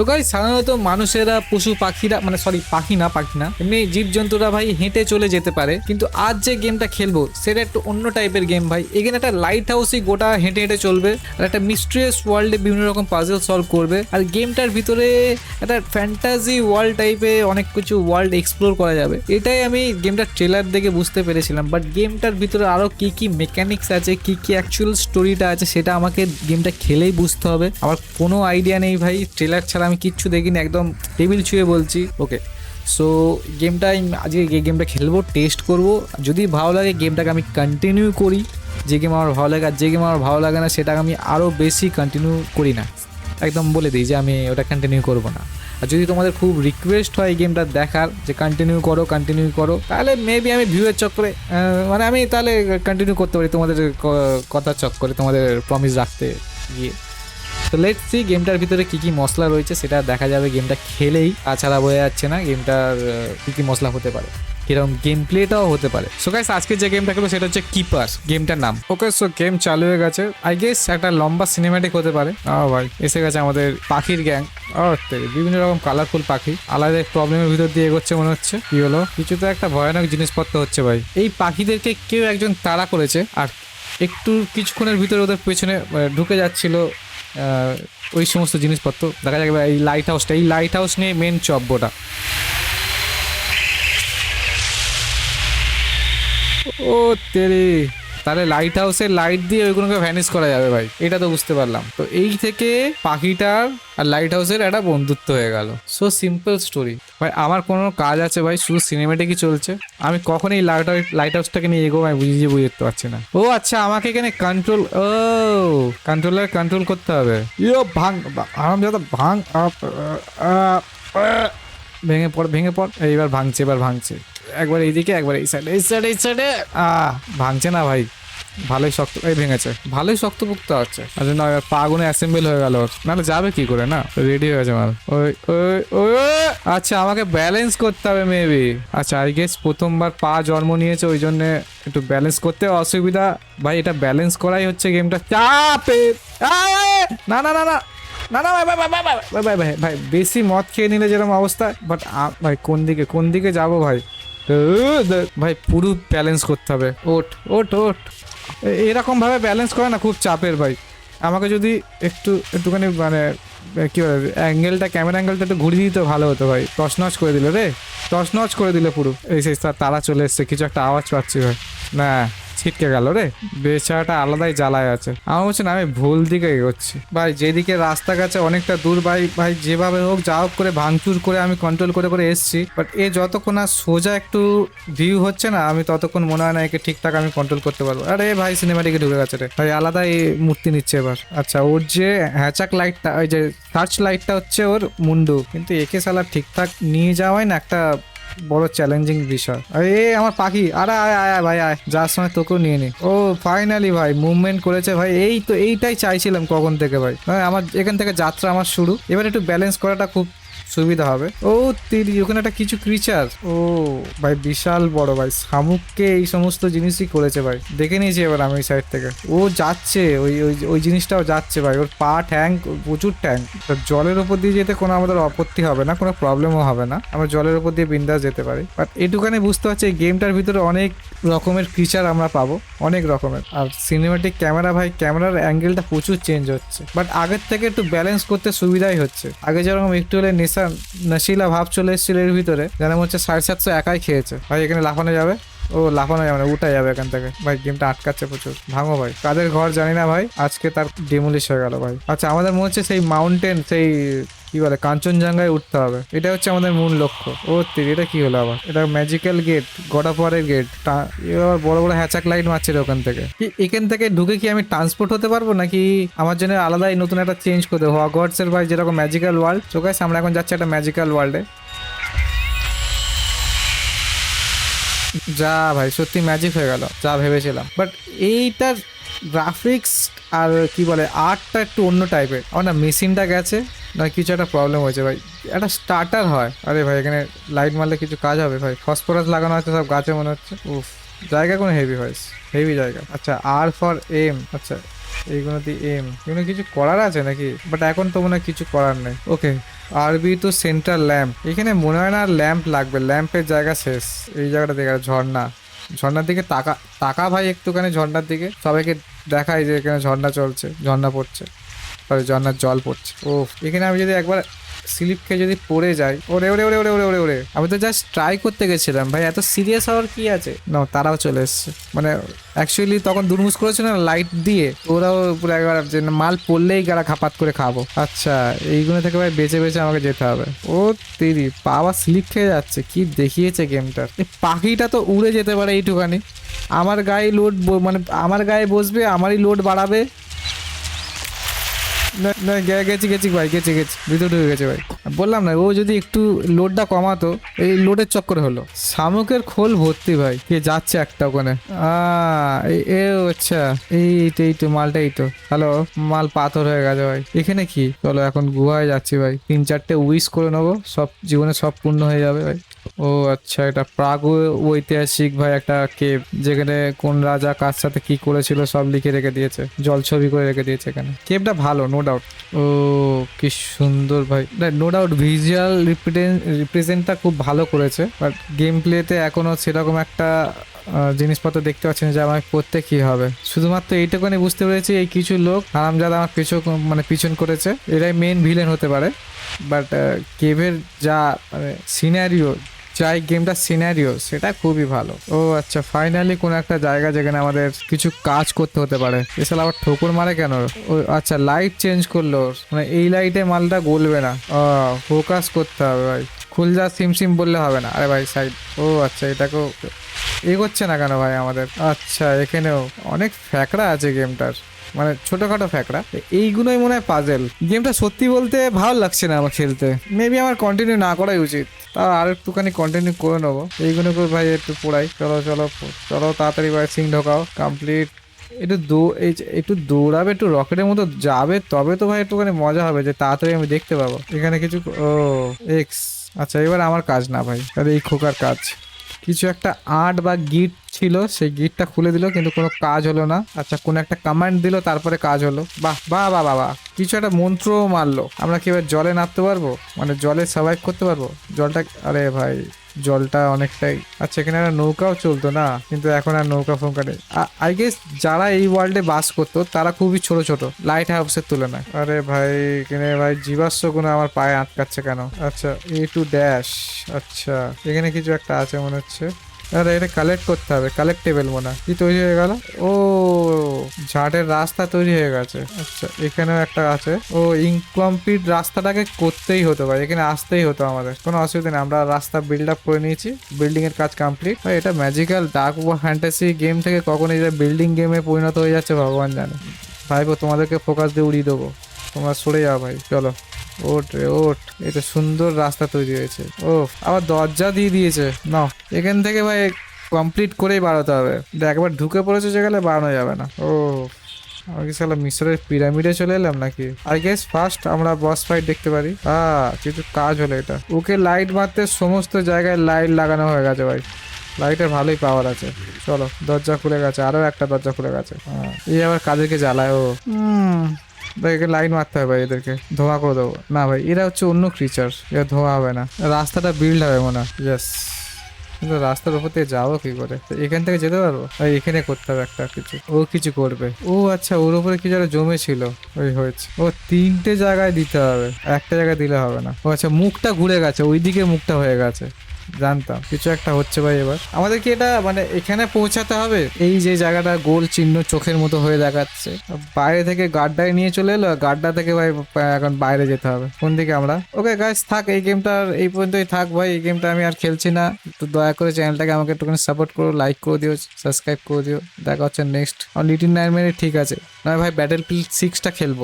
তো গাই সাধারণত মানুষেরা, পশু, পাখিরা মানে সরি পাখি না পাখি না, এমনি জীবজন্তুরা ভাই হেঁটে চলে যেতে পারে। কিন্তু আজ যে গেমটা খেলব, সেটা একটু অন্য টাইপের গেম ভাই। এখানে একটা লাইট হাউসই গোটা হেঁটে হেঁটে চলবে, আর একটা মিস্ট্রিয়াস ওয়ার্ল্ডে বিভিন্ন রকম পাজল সলভ করবে। আর গেমটার ভিতরে একটা ফ্যান্টাসি ওয়ার্ল্ড টাইপে অনেক কিছু ওয়ার্ল্ড এক্সপ্লোর করা যাবে। এটাই আমি গেমটার ট্রেলার দেখে বুঝতে পেরেছিলাম। বাট গেমটার ভিতরে আরও কি কি মেকানিক্স আছে, কি কি অ্যাকচুয়াল স্টোরিটা আছে, সেটা আমাকে গেমটা খেলেই বুঝতে হবে। আমার কোনো আইডিয়া নেই ভাই ট্রেলার ছাড়া আমি কিচ্ছু দেখিনি, একদম টেবিল ছুঁয়ে বলছি। ওকে সো গেমটা আমি আজকে গেমটা খেলব টেস্ট করব। যদি ভালো লাগে গেমটাকে আমি কন্টিনিউ করি। যে গেম আমার ভালো লাগে আর যে গেম আমার ভালো লাগে না, সেটাকে আমি আরও বেশি কন্টিনিউ করি না। একদম বলে দিই যে আমি ওটা কন্টিনিউ করব না। আর যদি তোমাদের খুব রিকোয়েস্ট হয় এই গেমটা দেখার, যে কন্টিনিউ করো কন্টিনিউ করো, তাহলে মেবি আমি ভিউয়ের চক্করে মানে আমি তাহলে কন্টিনিউ করতে পারি তোমাদের ক- কথার চক্করে, তোমাদের প্রমিস রাখতে গিয়ে। তো লেট সি গেমটার ভিতরে কি কি মশলা রয়েছে সেটা দেখা যাবে। গেমটা খেলেই তাছাড়া বোঝা যাচ্ছে না গেমটার কি কি মশলা হতে পারে। কীরকম গেম প্লেটাও হতে পারে। সো গাইস আজকে যে গেমটা খেলব সেটা হচ্ছে কিপার গেমটার নাম। ওকে সো গেম চালু হয়ে গেছে। আই গেস একটা লম্বা সিনেমাটিক হতে পারে। ও ভাই এসে গেছে আমাদের পাখির গ্যাং বিভিন্ন রকম কালারফুল পাখি। আলাদা প্রবলেমের ভিতর দিয়ে এগোচ্ছে মনে হচ্ছে। কি হলো? কিছু তো একটা ভয়ানক জিনিসপত্র হচ্ছে ভাই। এই পাখিদেরকে কেউ একজন তাড়া করেছে আর একটু কিছুক্ষণের ভিতরে ওদের পেছনে ঢুকে যাচ্ছিল ওই সমস্ত জিনিসপত্র। দেখা যাবে এই লাইট হাউসটা এই লাইট হাউস নিয়ে মেন চব্বটা। ও তেরে। তাহলে লাইট হাউসের লাইট দিয়ে ওইগুলোকে ভ্যানিশ করা যাবে ভাই। এটা তো বুঝতে পারলাম। তো এই থেকে পাখিটার আর লাইট হাউসের একটা বন্ধুত্ব হয়ে গেল। সো সিম্পল স্টোরি ভাই আমার কোনো কাজ আছে ভাই শুধু সিনেমেটিকই চলছে। আমি কখন এই লাইট লাইট হাউসটাকে নিয়ে এগোবো আমি বুঝিয়ে বুঝতে পারছি না। ও আচ্ছা আমাকে এখানে কন্ট্রোল ও কন্ট্রোলার কন্ট্রোল করতে হবে। ইয়ো ভাঙ আরাম যাতে আ, ভেঙে পড় ভেঙে পড়। এইবার ভাঙছে এবার ভাঙছে। একবার এইদিকে একবার এই সাইডে এই সাইডে এই সাইডে আহ ভাঙছে না ভাই। ভালোই শক্ত এই ভেঙেছে। ভালোই শক্তপোক্ত আছে। এবার পা গুনে অ্যাসেম্বল হয়ে গেল। নাহলে যাবে কি করে, না? রেডি হয়ে মাল। ওই ওই ওই আচ্ছা আমাকে ব্যালেন্স করতে হবে মেবি আচ্ছা আই গেস প্রথমবার পা জন্ম নিয়েছে, ওই জন্য একটু ব্যালেন্স করতে অসুবিধা। ভাই, এটা ব্যালেন্স করাই হচ্ছে গেমটা চাপে! না না না না। না না, ভাই ভাই ভাই ভাই ভাই ভাই ভাই ভাই, বেশি মদ খেয়ে নিলে যেরকম অবস্থা বাট ভাই, কোন দিকে কোন দিকে যাব ভাই? ভাই, পুরো ব্যালেন্স করতে হবে। ওট ওট ওট এ- এরকম ভাবে ব্যালেন্স করে না, খুব চাপের ভাই। আমাকে যদি একটু, একটুখানি মানে কী বলে অ্যাঙ্গেলটা ক্যামেরা অ্যাঙ্গেলটা একটু ঘুরিয়ে দিতে ভালো হতো ভাই। টসনচ করে দিলে রে। টসনচ করে দিলে পুরো। এই সেই তারা চলে এসছে, কিছু একটা আওয়াজ পাচ্ছি ভাই। না। ছিটকে গেল রে। বেচারাটা আলাদাই জ্বালায় আছে। আমার হচ্ছে না, আমি ভুল দিকে এগোচ্ছি। ভাই, যেদিকে রাস্তা গেছে অনেকটা দূর, ভাই ভাই, যেভাবে হোক, যা হোক করে ভাঙচুর করে আমি কন্ট্রোল করে করে এসছি। বাট এ যতক্ষণ আর সোজা একটু ভিউ হচ্ছে না, আমি ততক্ষণ মনে হয় না একে ঠিকঠাক আমি কন্ট্রোল করতে পারব। আরে ভাই সিনেমাটিকে ঢুকে গেছে রে। ভাই আলাদা এই মূর্তি নিচ্ছে এবার। আচ্ছা ওর যে হ্যাচাক লাইটটা ওই যে টার্চ লাইটটা হচ্ছে ওর মুন্ডু। কিন্তু একে সালা ঠিকঠাক নিয়ে যাওয়াই না একটা বড় চ্যালেঞ্জিং বিষয়। এ আমার পাখি। আরে আয় আয় আয় ভাই আয়। যার সময় তোকেও নিয়ে নি। ও ফাইনালি ভাই মুভমেন্ট করেছে ভাই। এই তো এইটাই চাইছিলাম কখন থেকে ভাই। ভাই, আমার এখান থেকে যাত্রা আমার শুরু। এবার একটু ব্যালেন্স করাটা খুব সুবিধা হবে। ও তিরি ওখানে একটা কিছু ক্রিচার ও, ভাই, বিশাল বড়, ভাই, শামুককে এই সমস্ত জিনিসই করেছে, ভাই। দেখে নিয়েছি এবার আমি সাইড থেকে। ও যাচ্ছে, ওই ওই ওই জিনিসটাও যাচ্ছে, ভাই। ওর পা ট্যাঙ্ক প্রচুর ট্যাঙ্ক জলের উপর দিয়ে যেতে কোনো আমাদের আপত্তি হবে না, কোনো প্রবলেমও হবে না। আমরা জলের উপর দিয়ে বিন্দাস যেতে পারি। বাট এটুখানি বুঝতে পারছি, এই গেমটার ভিতরে অনেক রকমের ফিচার আমরা পাবো, অনেক রকমের। আর সিনেমাটিক ক্যামেরা ভাই ক্যামেরার অ্যাঙ্গেলটা প্রচুর চেঞ্জ হচ্ছে। বাট আগের থেকে একটু ব্যালেন্স করতে সুবিধাই হচ্ছে। আগে যেরকম একটু হলে নেশা নশিলা ভাব চলে এসেছিল এর ভিতরে, যেন হচ্ছে সাড়ে সাতশো একাই খেয়েছে। ভাই, এখানে লাফানো যাবে? ও, লাফানো যাবে না উঠা যাবে এখান থেকে। ভাই গেমটা আটকাচ্ছে প্রচুর। ভাঙো ভাই। কাদের ঘর জানি না ভাই, আজকে তার ডিমোলিশ হয়ে গেল ভাই। আচ্ছা আমাদের মনে হচ্ছে সেই মাউন্টেন সেই কি বলে, কাঞ্চনজঙ্ঘায় উঠতে হবে। এটা হচ্ছে আমাদের মূল লক্ষ্য। ও তির, এটা কি হলো আবার? এটা ম্যাজিক্যাল গেট গডাপারের গেট এবার বড় বড় হ্যাচাক লাইট মারছে ওখান থেকে। এখান থেকে ঢুকে কি আমি ট্রান্সপোর্ট হতে পারব, নাকি আমার জন্য আলাদাই নতুন একটা চেঞ্জ করে দেবো হগওয়ার্টস এর ভাই যেরকম ম্যাজিক্যাল ওয়ার্ল্ড চোখাইস আমরা এখন যাচ্ছি একটা ম্যাজিক্যাল ওয়ার্ল্ডে যা ভাই, সত্যি ম্যাজিক হয়ে গেল, যা ভেবেছিলাম। বাট এইটার গ্রাফিক্স আর কি বলে আর্টটা একটু অন্য টাইপের আমার না মেশিনটা গেছে, না কিছু একটা প্রবলেম হয়েছে ভাই। একটা স্টার্টার হয়। আরে ভাই, এখানে লাইট মারলে কিছু কাজ হবে ভাই। ফসফরাস লাগানো আছে সব গাছে মনে হচ্ছে। উফ, জায়গা কোনো হেভি ভয়েস হেভি জায়গা। আচ্ছা আর ফর এম আচ্ছা এইগুলো দিয়ে এম এগুলো কিছু করার আছে নাকি? বাট এখন তো মনে হয় কিছু করার নেই। ওকে আরবি তো সেন্ট্রাল ল্যাম্প এখানে মনে হয় না ল্যাম্প লাগবে। ল্যাম্পের জায়গা শেষ। এই জায়গাটা দেখে ঝর্ণা। ঝর্ণার দিকে তাকা তাকা ভাই একটুখানি ঝর্ণার দিকে। সবাইকে দেখাই যে এখানে ঝর্ণা চলছে, ঝর্ণা পড়ছে সরি ঝর্ণার জল পড়ছে। ও এখানে আমি যদি একবার স্লিপ খেয়ে যদি পড়ে যায়, ওরে ওরে ওরে ওরে ওরে ওরে ওরে। আমি তো জাস্ট ট্রাই করতে গেছিলাম, ভাই, এত সিরিয়াস হওয়ার কি আছে? না তারাও চলে এসছে। মানে অ্যাকচুয়ালি তখন দুর্মুস করেছিল না লাইট দিয়ে, ওরাও পুরো একবার যে মাল পড়লেই গাড়া খাপাত করে খাব। আচ্ছা এইগুলো থেকে ভাই বেঁচে বেঁচে আমাকে যেতে হবে। ও তিরি পা আবার স্লিপ খেয়ে যাচ্ছে, কি দেখিয়েছে গেমটার পাখিটা তো উড়ে যেতে পারে এইটুখানি। আমার গায়ে লোড মানে আমার গায়ে বসবে, আমারই লোড বাড়াবে। না না গেছি গেছি ভাই, গেছি গেছি। ভিতরে ঢুকে গেছে ভাই। বললাম না, ও যদি একটু লোডটা কমাতো, এই লোডের চক্করে হলো। শামুকের খোল ভর্তি ভাই, কে যাচ্ছে একটা ওখানে। এ আচ্ছা এই তো এই তো মালটা এই তো। হ্যালো, মাল পাথর হয়ে গেছে ভাই। এখানে কি? চলো, এখন গুহায় যাচ্ছি ভাই। তিন, চারটে উইশ করে নেব, সব জীবনে সব পূর্ণ হয়ে যাবে ভাই। ও আচ্ছা এটা প্রাগ ঐতিহাসিক ভাই একটা কেভ যেখানে কোন রাজা কার সাথে কি করেছিল সব লিখে রেখে দিয়েছে জল ছবি করে রেখে দিয়েছে এখানে। কেভটা ভালো নো ডাউট ও কি সুন্দর ভাই। নো ডাউট ভিজুয়াল রিপ্রেজেন্টটা খুব ভালো করেছে বাট গেম প্লেতে এখনও সেরকম একটা জিনিসপত্র দেখতে পাচ্ছি না যে আমাকে করতে কি হবে। শুধুমাত্র এইটুকুনি বুঝতে পেরেছি এই কিছু লোক হারামজাদা আমার পিছু মানে পিছন করেছে এরাই মেন ভিলেন হতে পারে। বাট কেভের যা মানে সিনারিও এই গেমটা সিনারিও সেটা খুবই ভালো। ও আচ্ছা ফাইনালি কোন একটা জায়গা যেখানে আমাদের কিছু কাজ করতে হতে পারে। এছাড়া আবার ঠোকর মারে কেন? ও আচ্ছা লাইট চেঞ্জ করল। মানে এই লাইটে মালটা গলবে না। ফোকাস করতে হবে ভাই। খুল যা, সিম সিম বললে হবে না। আরে ভাই সাইড ও আচ্ছা এটাকেও এগোচ্ছে না কেন ভাই আমাদের? আচ্ছা এখানেও অনেক ফ্যাকড়া আছে গেমটার। মানে ছোটখাটো ফ্যাকড়া। এইগুলোই মনে হয় পাজেল গেমটা সত্যি বলতে ভালো লাগছে না আমার খেলতে। মেবি আমার কন্টিনিউ না করাই উচিত। তা আর একটুখানি কন্টিনিউ করে নেব। এইগুলো করে ভাই একটু পড়াই। চলো চলো চলো, তাড়াতাড়ি ভাই সিং ঢোকাও। কমপ্লিট একটু দৌ, এই একটু দৌড়াবে, একটু রকেটের মতো যাবে, তবে তো ভাই একটুখানি মজা হবে যে তাড়াতাড়ি আমি দেখতে পাবো। এখানে কিছু ও এক্স আচ্ছা এবার আমার কাজ না ভাই। তাহলে এই খোকার কাজ। কিছু একটা আর্ট বা গিট ছিল, সেই গিটটা খুলে দিল, কিন্তু কোনো কাজ হলো না। আচ্ছা কোনো একটা কমান্ড দিল, তারপরে কাজ হলো। বাহ বাহ বাহ বাহ বাহ। কিছু একটা মন্ত্রও মারলো। আমরা কি এবার জলে নামতে পারব? মানে জলে সার্ভাইভ করতে পারব? জলটা, আরে ভাই জলটা অনেকটাই। আচ্ছা এখানে একটা নৌকাও চলতো না, কিন্তু এখন আর নৌকা ফৌকা নেই আই গেস যারা এই ওয়ার্ল্ডে বাস করতো, তারা খুবই ছোট ছোট লাইট হাউসের তুলনায়। আরে ভাই, এখানে ভাই জীবাশ্ম কোনো আমার পায়ে আটকাচ্ছে কেন? আচ্ছা এ টু ড্যাশ আচ্ছা। এখানে কিছু একটা আছে মনে হচ্ছে। আরে, এটা কালেক্ট করতে হবে কালেক্টেবল মনে কি তৈরি হয়ে গেল? ও, ঝাড়ের রাস্তা তৈরি হয়ে গেছে। আচ্ছা এখানেও একটা আছে। ও ইনকমপ্লিট রাস্তাটাকে করতেই হতো ভাই, এখানে আসতেই হতো আমাদের। কোনো অসুবিধা নেই, আমরা রাস্তা বিল্ড আপ করে নিয়েছি বিল্ডিং এর কাজ কমপ্লিট ভাই, এটা ম্যাজিক্যাল ডার্ক ফ্যান্টাসি গেম থেকে কখন এটা বিল্ডিং গেমে পরিণত হয়ে যাচ্ছে, ভগবান জানে। ভাইবো তোমাদেরকে ফোকাস দিয়ে উড়িয়ে দেবো। তোমরা সরে যাও ভাই, চলো। ওট রে ওট এটা সুন্দর রাস্তা তৈরি হয়েছে। ও আবার দরজা দিয়ে দিয়েছে। না এখান থেকে ভাই কমপ্লিট করেই বাড়াতে হবে। একবার ঢুকে পড়েছে যেখানে বাড়ানো যাবে না। ও আমি কি সালা মিশরের পিরামিডে চলে এলাম নাকি? আই গেস ফার্স্ট আমরা বস ফাইট দেখতে পারি। হ্যাঁ কিন্তু কাজ হলো এটা। ওকে লাইট মারতে সমস্ত জায়গায় লাইট লাগানো হয়ে গেছে ভাই। লাইটের ভালোই পাওয়ার আছে। চলো দরজা খুলে গেছে। আরও একটা দরজা খুলে গেছে। হ্যাঁ, এই আবার কাদেরকে জ্বালায় ও হুম লাইন মারতে হবে ভাই এদেরকে। ধোঁয়া করে দেবো। না ভাই, এরা হচ্ছে অন্য ক্রিচার এরা ধোঁয়া হবে না। রাস্তাটা বিল্ড হবে মনে হয়। ইয়েস কিন্তু রাস্তার উপর দিয়ে যাব কি করে? এখান থেকে যেতে পারব? এখানে করতে হবে একটা কিছু। ও কিছু করবে। ও আচ্ছা ওর উপরে কিছু একটা জমে ছিল? ওই হয়েছে। ও তিনটে জায়গায় দিতে হবে। একটা জায়গায় দিলে হবে না। ও আচ্ছা মুখটা ঘুরে গেছে। ওইদিকে মুখটা হয়ে গেছে। জানতাম। কিছু একটা হচ্ছে ভাই এবার। আমাদের কি এটা মানে এখানে পৌঁছাতে হবে। এই যে জায়গাটা গোল চিহ্ন চোখের মতো হয়ে দেখাচ্ছে। বাইরে থেকে গাড্ডায় নিয়ে চলে এলো গাড্ডা থেকে ভাই এখন বাইরে যেতে হবে। কোন দিকে আমরা? ওকে গাইস থাক, এই গেমটা এই পর্যন্তই থাক ভাই। এই গেমটা আমি আর খেলছি না। একটু দয়া করে চ্যানেলটাকে আমাকে একটুখানি সাপোর্ট করো লাইক করে দিও সাবস্ক্রাইব করে দিও। দেখা হচ্ছে নেক্সট লিটিল নাইন মিনিট ঠিক আছে। না ভাই ব্যাটেল ফিল্ড সিক্সটা খেলব।